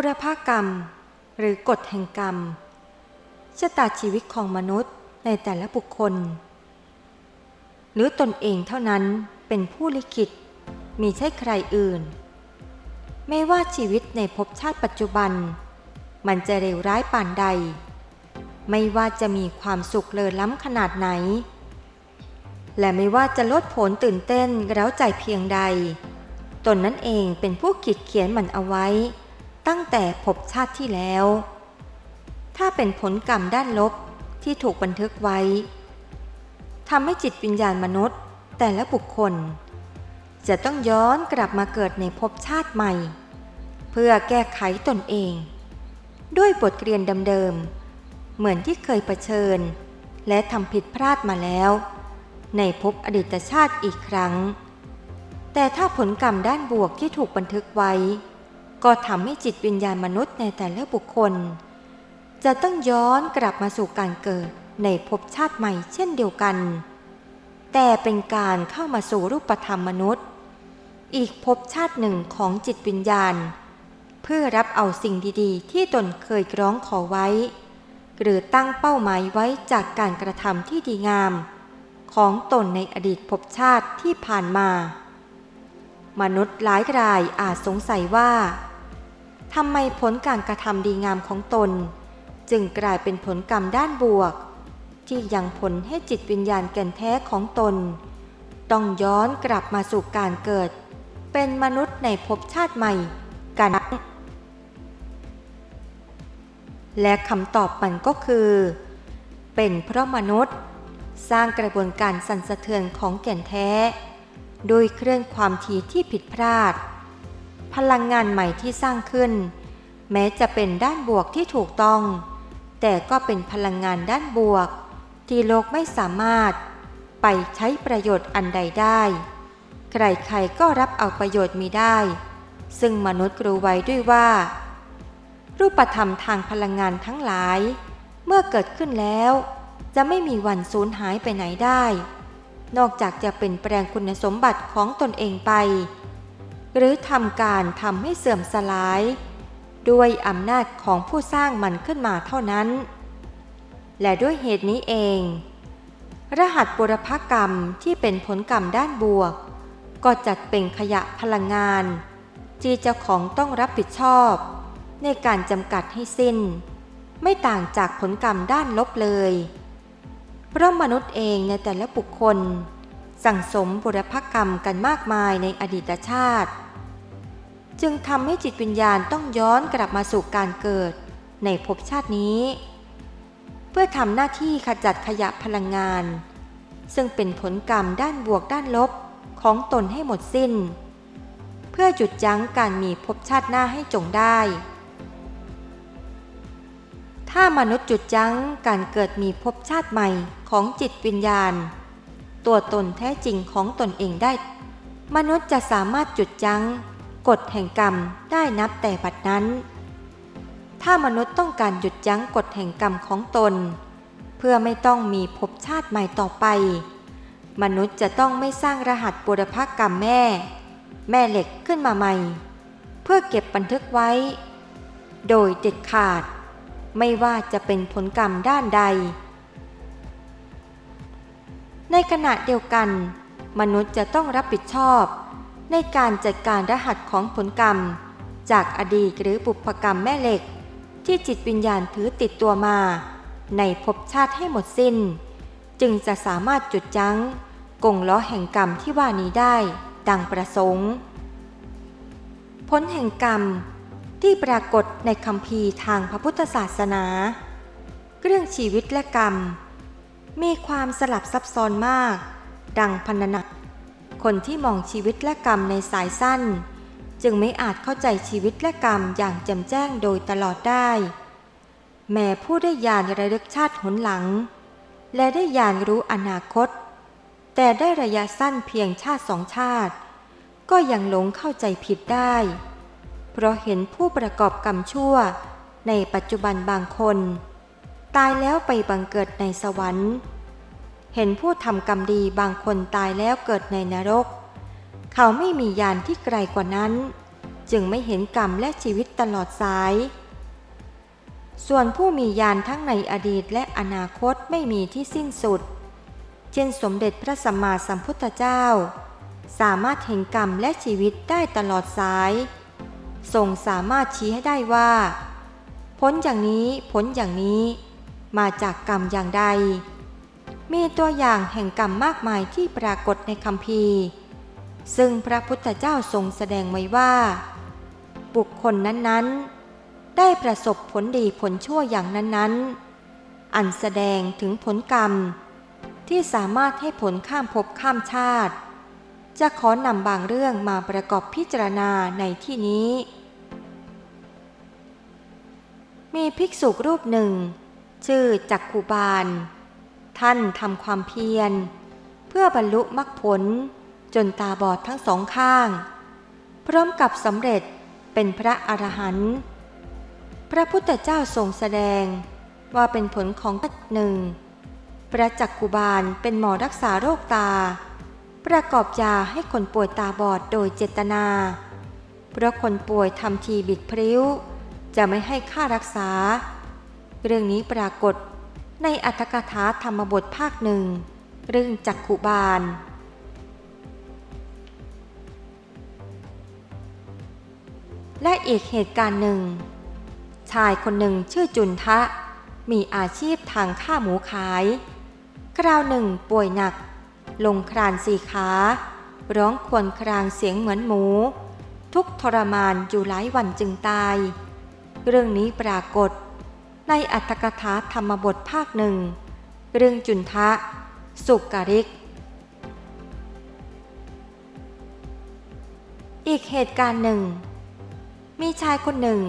บุรพกรรม หรือกฎแห่งกรรมชะตาชีวิตของมนุษย์ในแต่ละบุคคล หรือตนเองเท่านั้นเป็นผู้ลิขิตมีใช่ใครอื่น ไม่ว่าชีวิตในภพชาติปัจจุบัน มันจะเลวร้ายป่านใด ไม่ว่าจะมีความสุขเลอล้ำขนาดไหน และไม่ว่าจะลดผลตื่นเต้นเร้าใจเพียงใด ตนนั้นเองเป็นผู้ขีดเขียนมันเอาไว้ ตั้งแต่ภพชาติที่แล้ว ถ้าเป็นผลกรรมด้านลบที่ถูกบันทึกไว้ทำให้จิตวิญญาณมนุษย์ แต่ละบุคคล จะต้องย้อนกลับมาเกิดในภพชาติใหม่ เพื่อแก้ไขตนเอง ด้วยบทเรียนเดิมๆเหมือนที่เคยเผชิญ และทำผิดพลาดมาแล้ว ในภพอดีตชาติอีกครั้ง แต่ถ้าผลกรรมด้านบวกที่ถูกบันทึกไว้ ก็ทำให้จิตวิญญาณมนุษย์ในแต่ละบุคคล จะต้องย้อนกลับมาสู่การเกิดในภพชาติใหม่เช่นเดียวกัน แต่เป็นการเข้ามาสู่รูปธรรมมนุษย์ อีกภพชาติหนึ่งของจิตวิญญาณ เพื่อรับเอาสิ่งดีๆ ที่ตนเคยร้องขอไว้ หรือตั้งเป้าหมายไว้จากการกระทำที่ดีงาม ของตนในอดีตภพชาติที่ผ่านมา มนุษย์หลายรายอาจสงสัยว่า ทำไมผลการกระทำดีงามของตน จึงกลายเป็นผลกรรมด้านบวก ที่ยังผลให้จิตวิญญาณแก่นแท้ของตน ต้องย้อนกลับมาสู่การเกิด เป็นมนุษย์ในภพชาติใหม่กันและคำตอบมันก็คือ เป็นเพราะมนุษย์ สร้างกระบวนการสั่นสะเทือนของแก่นแท้ โดยเคลื่อนความถี่ที่ผิดพลาด พลังงานใหม่ที่สร้างขึ้น แม้จะเป็นด้านบวกที่ถูกต้อง แต่ก็เป็นพลังงานด้านบวก ที่โลกไม่สามารถ ไปใช้ประโยชน์อันใดได้ ใครๆก็รับเอาประโยชน์มีได้ ซึ่งมนุษย์รู้ไว้ด้วยว่า รูปธรรมทางพลังงานทั้งหลาย เมื่อเกิดขึ้นแล้ว จะไม่มีวันสูญหายไปไหนได้ นอกจากจะเป็นแปลงคุณสมบัติของตนเองไป หรือทำการทำให้เสื่อมสลาย ด้วยอำนาจของผู้สร้างมันขึ้นมาเท่านั้น และด้วยเหตุนี้เอง รหัสบุรพกรรมที่เป็นผลกรรมด้านบวก ก็จัดเป็นขยะพลังงานที่เจ้าของต้องรับผิดชอบ ในการจำกัดให้สิ้น ไม่ต่างจากผลกรรมด้านลบเลย เพราะมนุษย์เองในแต่ละบุคคล สั่งสมบุรพกรรมกันมากมายในอดีตชาติ จึงทำให้จิตวิญญาณต้องย้อนกลับมาสู่การเกิดในภพชาตินี้ เพื่อทำหน้าที่ขจัดขยะพลังงาน ซึ่งเป็นผลกรรมด้านบวกด้านลบของตนให้หมดสิ้น เพื่อหยุดยั้งการมีภพชาติหน้าให้จงได้ ถ้ามนุษย์หยุดยั้งการเกิดมีภพชาติใหม่ของจิตวิญญาณ ตัวตนแท้จริงของตนเองได้ มนุษย์จะสามารถหยุดยั้งกฎแห่งกรรมได้นับแต่บัดนั้น ถ้ามนุษย์ต้องการหยุดยั้งกฎแห่งกรรมของตน เพื่อไม่ต้องมีภพชาติใหม่ต่อไป มนุษย์จะต้องไม่สร้างรหัสบุรพกรรมแม่ แม่เหล็กขึ้นมาใหม่ เพื่อเก็บบันทึกไว้ โดยเด็ดขาด ไม่ว่าจะเป็นผลกรรมด้านใด ในขณะเดียวกัน มนุษย์จะต้องรับผิดชอบ ในการจัดการรหัสของผลกรรม จากอดีตหรือบุพกรรมแม่เหล็ก ที่จิตวิญญาณถือติดตัวมา ในภพชาติให้หมดสิ้น จึงจะสามารถจุดยั้งกงล้อแห่งกรรมที่ว่านี้ได้ดังประสงค์ ผลแห่งกรรมที่ปรากฏในคำพีร์ทางพระพุทธศาสนา เรื่องชีวิตและกรรม มีความสลับซับซ้อนมาก ดังพันนักคนที่มองชีวิตและกรรมในสายสั้น จึงไม่อาจเข้าใจชีวิตและกรรมอย่างแจ่มแจ้งโดยตลอดได้ แม้ผู้ได้ญาณระลึกชาติหนหลัง และได้ญาณรู้อนาคต แต่ได้ระยะสั้นเพียงชาติสองชาติ ก็ยังหลงเข้าใจผิดได้ เพราะเห็นผู้ประกอบกรรมชั่วในปัจจุบันบางคน ตายแล้วไปบังเกิดในสวรรค์ เห็นผู้ทำกรรมดีบางคนตายแล้วเกิดในนรก เขาไม่มียานที่ไกลกว่านั้น จึงไม่เห็นกรรมและชีวิตตลอดสาย ส่วนผู้มีญาณทั้งในอดีตและอนาคตไม่มีที่สิ้นสุด เช่นสมเด็จพระสัมมาสัมพุทธเจ้า สามารถเห็นกรรมและชีวิตได้ตลอดสายทรงสามารถชี้ให้ได้ว่า ผลอย่างนี้ผลอย่างนี้ มาจากกรรมอย่างใด มีตัวอย่างแห่งกรรมมากมายที่ปรากฏในคัมภีร์ซึ่งพระพุทธเจ้าทรงแสดงไว้ว่า บุคคลนั้นๆ ได้ประสบผลดีผลชั่วอย่างนั้นๆ อันแสดงถึงผลกรรม ที่สามารถให้ผลข้ามภพข้ามชาติ จะขอนำบางเรื่องมาประกอบพิจารณาในที่นี้ มีภิกษุรูปหนึ่ง ชื่อจักคุบาล ท่านทำความเพียร เพื่อบรรลุมรรคผลจนตาบอดทั้งสองข้าง พร้อมกับสำเร็จเป็นพระอรหันต์พระพุทธเจ้าทรงแสดงว่าเป็นผลของหนึ่งพระจักคุบาลเป็นหมอรักษาโรคตา ประกอบยาให้คนป่วยตาบอดโดยเจตนา เพราะคนป่วยทำทีบิดพริ้ว จะไม่ให้ค่ารักษา เรื่องนี้ปรากฏในอัตถกถาธรรมบทภาคหนึ่งเรื่องจักขุบาล และอีกเหตุการณ์หนึ่ง ชายคนหนึ่งชื่อจุนทะ มีอาชีพทางฆ่าหมูขาย คราวหนึ่งป่วยหนัก ลงครานสี่ขา ร้องครวญครางเสียงเหมือนหมู ทุกทรมานอยู่หลายวันจึงตาย เรื่องนี้ปรากฏ ในอัตถกถาธรรมบทภาคหนึ่ง เรื่องจุนทะ สุกการิก อีกเหตุการณ์หนึ่ง มีชายคนหนึ่ง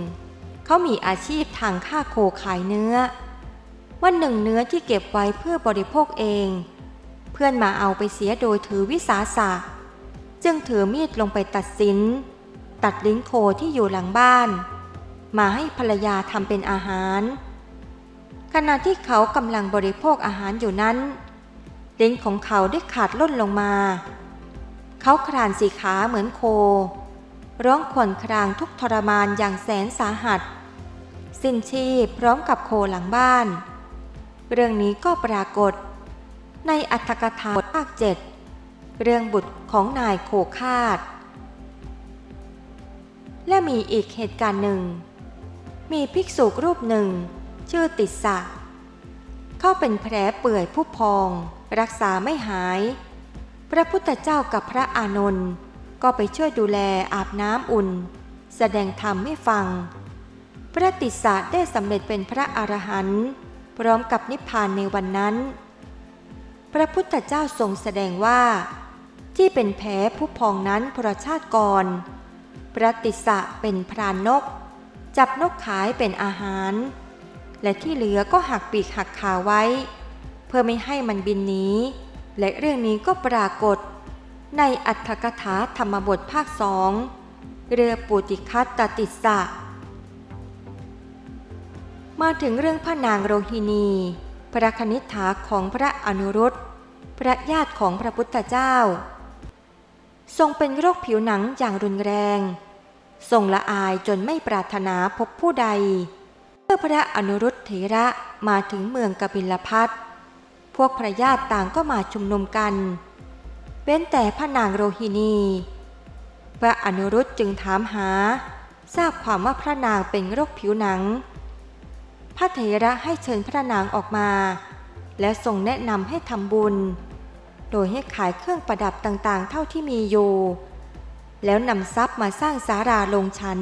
เขามีอาชีพทางฆ่าโคขายเนื้อ วันหนึ่งเนื้อที่เก็บไว้เพื่อบริโภคเอง เพื่อนมาเอาไปเสียโดยถือวิสาสะจึงถือมีดลงไปตัดสิน ตัดลิ้นโคที่อยู่หลังบ้าน มาให้ภรรยาทำเป็นอาหาร ขณะที่เขากำลังบริโภคอาหารอยู่นั้นลิ้นของเขาได้ขาดล่นลงมา เขาคลานสีขาเหมือนโค ร้องขวนครางทุกทรมานอย่างแสนสาหัส สิ้นชีพพร้อมกับโคหลังบ้าน เรื่องนี้ก็ปรากฏ ในอัตถกถาบทภาคเจ็ดเรื่องบุตรของนายโคคาด และมีอีกเหตุการณ์หนึ่ง มีภิกษุรูปหนึ่ง ชื่อติสสะ เขาเป็นแผลเปื่อยผู้พอง รักษาไม่หาย พระพุทธเจ้ากับพระอานนท์ก็ไปช่วยดูแลอาบน้ำอุ่น แสดงธรรมให้ฟัง พระติสสะได้สำเร็จเป็นพระอรหันต์พร้อมกับนิพพานในวันนั้น พระพุทธเจ้าทรงแสดงว่า ที่เป็นแผลผู้พองนั้นพระชาติก่อนพระติสสะเป็นพรานนก จับนกขายเป็นอาหาร และที่เหลือก็หักปีกหักขาไว้ เพื่อไม่ให้มันบินหนีและเรื่องนี้ก็ปรากฏ ในอัตถกถาธรรมบทภาคสองเรือปุติคัตตติสะมาถึงเรื่องพระนางโรฮินี พระคณิษฐาของพระอนุรุตพระญาติของพระพุทธเจ้า ทรงเป็นโรคผิวหนังอย่างรุนแรง ทรงละอายจนไม่ปรารถนาพบผู้ใด มื่อพระอนุรุตเถระมาถึงเมืองกบิลพัทพวกพระญาติต่างก็มาชุมนุมกัน เว้นแต่พระนางโรฮินี พระอนุรุตจึงถามหา ทราบความว่าพระนางเป็นโรคผิวหนัง พระเถระให้เชิญพระนางออกมา และทรงแนะนำให้ทำบุญ โดยให้ขายเครื่องประดับต่างๆ เท่าที่มีอยู่ แล้วนำทรัพย์มาสร้างสาราลงชั้น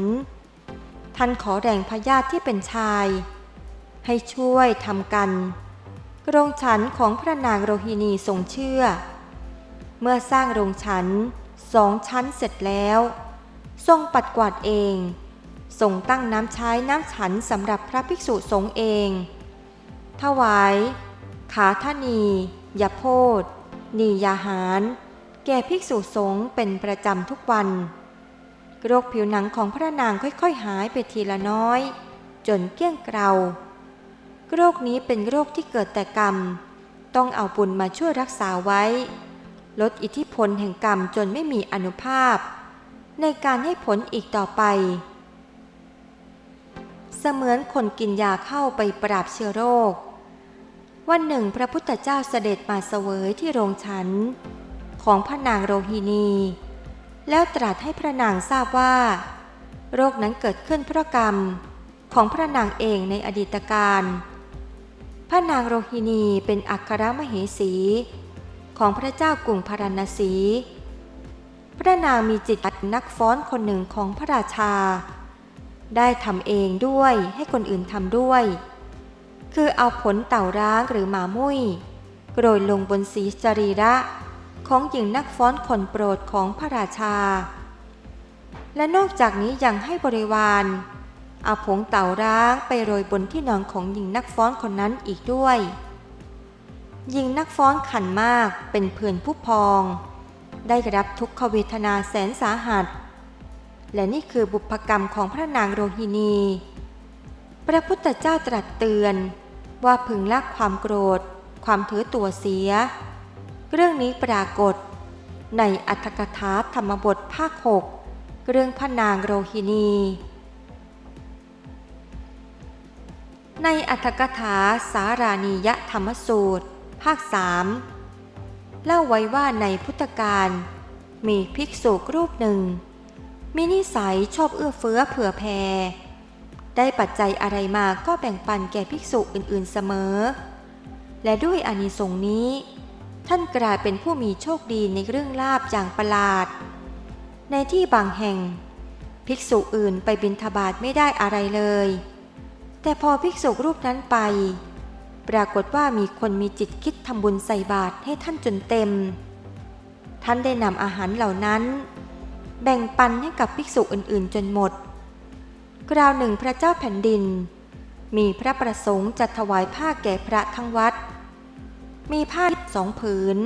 ท่านขอแรงพญาติที่เป็นชาย ให้ช่วยทำกันโรงฉันของพระนางโรฮินีทรงเชื่อ เมื่อสร้างโรงฉันสองชั้นเสร็จแล้ว ทรงปัดกวาดเองทรงตั้งน้ำใช้น้ำฉันสำหรับพระภิกษุสงฆ์เอง ถวาย ขาทนียาโพธนียาหาร แก่ภิกษุสงฆ์เป็นประจำทุกวัน โรคผิวหนังของพระนางค่อยๆหายไปทีละน้อย จนเกี้ยงเกลาโรคนี้เป็นโรคที่เกิดแต่กรรม ต้องเอาบุญมาช่วยรักษาไว้ ลดอิทธิพลแห่งกรรมจนไม่มีอนุภาพ ในการให้ผลอีกต่อไป เสมือนคนกินยาเข้าไปปราบเชื้อโรค วันหนึ่งพระพุทธเจ้าเสด็จมาเสวยที่โรงฉัน ของพระนางโรฮินี แล้วตรัสให้พระนางทราบว่า โรคนั้นเกิดขึ้นเพราะกรรมของพระนางเองในอดีตการ พระนางโรฮินีเป็นอัครมเหสี ของพระเจ้ากรุงพาราณสี พระนางมีจิตนักฟ้อนคนหนึ่งของพระราชา ได้ทำเองด้วยให้คนอื่นทำด้วย คือเอาผลเต่าร้างหรือหมามุ้ยโรยลงบนศีรีระ ของหญิงนักฟ้อนคนโปรดของพระราชา และนอกจากนี้ยังให้บริวารเอาผงเต่าร้างไปโรยบนที่นอนของหญิงนักฟ้อนคนนั้นอีกด้วย หญิงนักฟ้อนขันมากเป็นเพื่อนผู้พอง ได้รับทุกขเวทนาแสนสาหัส และนี่คือบุพกรรมของพระนางโรฮินี พระพุทธเจ้าตรัสเตือนว่าพึงละความโกรธ ความถือตัวเสีย เรื่องนี้ปรากฏ ในอัตถกถาธรรมบทภาคหกเรื่องพระนางโรฮินี ในอัตถกถาสารานียธรรมสูตร ภาคสามเล่าไว้ว่าในพุทธกาลมีภิกษุรูปหนึ่ง มีนิสัยชอบเอื้อเฟื้อเผื่อแผ่ได้ปัจจัยอะไรมาก็แบ่งปันแก่ภิกษุอื่นๆเสมอ และด้วยอานิสงส์นี้ ท่านกลายเป็นผู้มีโชคดีในเรื่องลาบอย่างประหลาด ในที่บางแห่ง ภิกษุอื่นไปบิณฑบาตไม่ได้อะไรเลย แต่พอภิกษุรูปนั้นไป ปรากฏว่ามีคนมีจิตคิดทำบุญใส่บาตรให้ท่านจนเต็ม ท่านได้นำอาหารเหล่านั้น แบ่งปันให้กับภิกษุอื่นๆ จนหมด คราวหนึ่งพระเจ้าแผ่นดิน มีพระประสงค์จะถวายผ้าแก่พระทั้งวัด มีผ้าสองผืน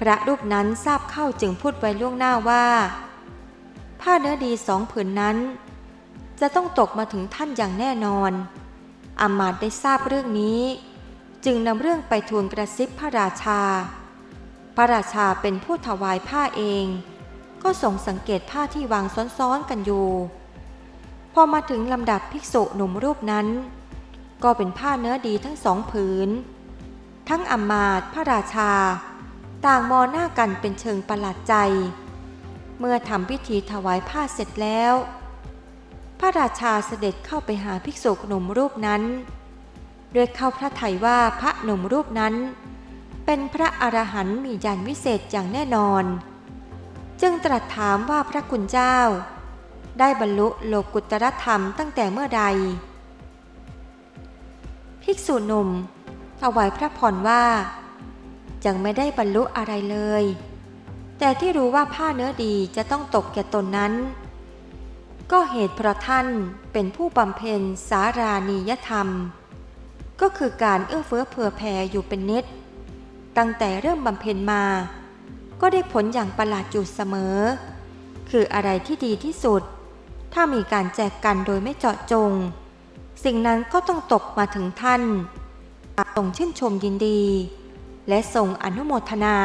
พระรูปนั้นทราบเข้าจึงพูดไว้ล่วงหน้าว่า ผ้าเนื้อดีสองผืนนั้น จะต้องตกมาถึงท่านอย่างแน่นอนอามาตย์ได้ทราบเรื่องนี้ จึงนำเรื่องไปทูลกระซิบพระราชา พระราชาเป็นผู้ถวายผ้าเอง ก็ทรงสังเกตผ้าที่วางซ้อนๆกันอยู่ พอมาถึงลำดับภิกษุหนุ่มรูปนั้น ก็เป็นผ้าเนื้อดีทั้งสองผืน ทั้งอามาตย์พระราชา ต่างมองหน้ากันเป็นเชิงประหลาดใจ เมื่อทำพิธีถวายผ้าเสร็จแล้ว พระราชาเสด็จเข้าไปหาภิกษุหนุ่มรูปนั้น ด้วยเข้าพระทัยว่าพระหนุ่มรูปนั้น เป็นพระอรหันต์มียานวิเศษอย่างแน่นอน จึงตรัสถามว่าพระคุณเจ้า ได้บรรลุโลกุตตรธรรมตั้งแต่เมื่อใด ภิกษุหนุ่ม ถวายพระพรว่า ยังไม่ได้บรรลุอะไรเลย แต่ที่รู้ว่าผ้าเนื้อดีจะต้องตกแก่ตนนั้น ก็เหตุเพราะท่านเป็นผู้บำเพ็ญสารานียธรรม ก็คือการเอื้อเฟื้อเผื่อแผ่อยู่เป็นนิด ตั้งแต่เริ่มบำเพ็ญมา ก็ได้ผลอย่างประหลาดอยู่เสมอ คืออะไรที่ดีที่สุด ถ้ามีการแจกกันโดยไม่เจาะจง สิ่งนั้นก็ต้องตกมาถึงท่าน ทรงชื่นชมยินดี และทรงอนุโมทนา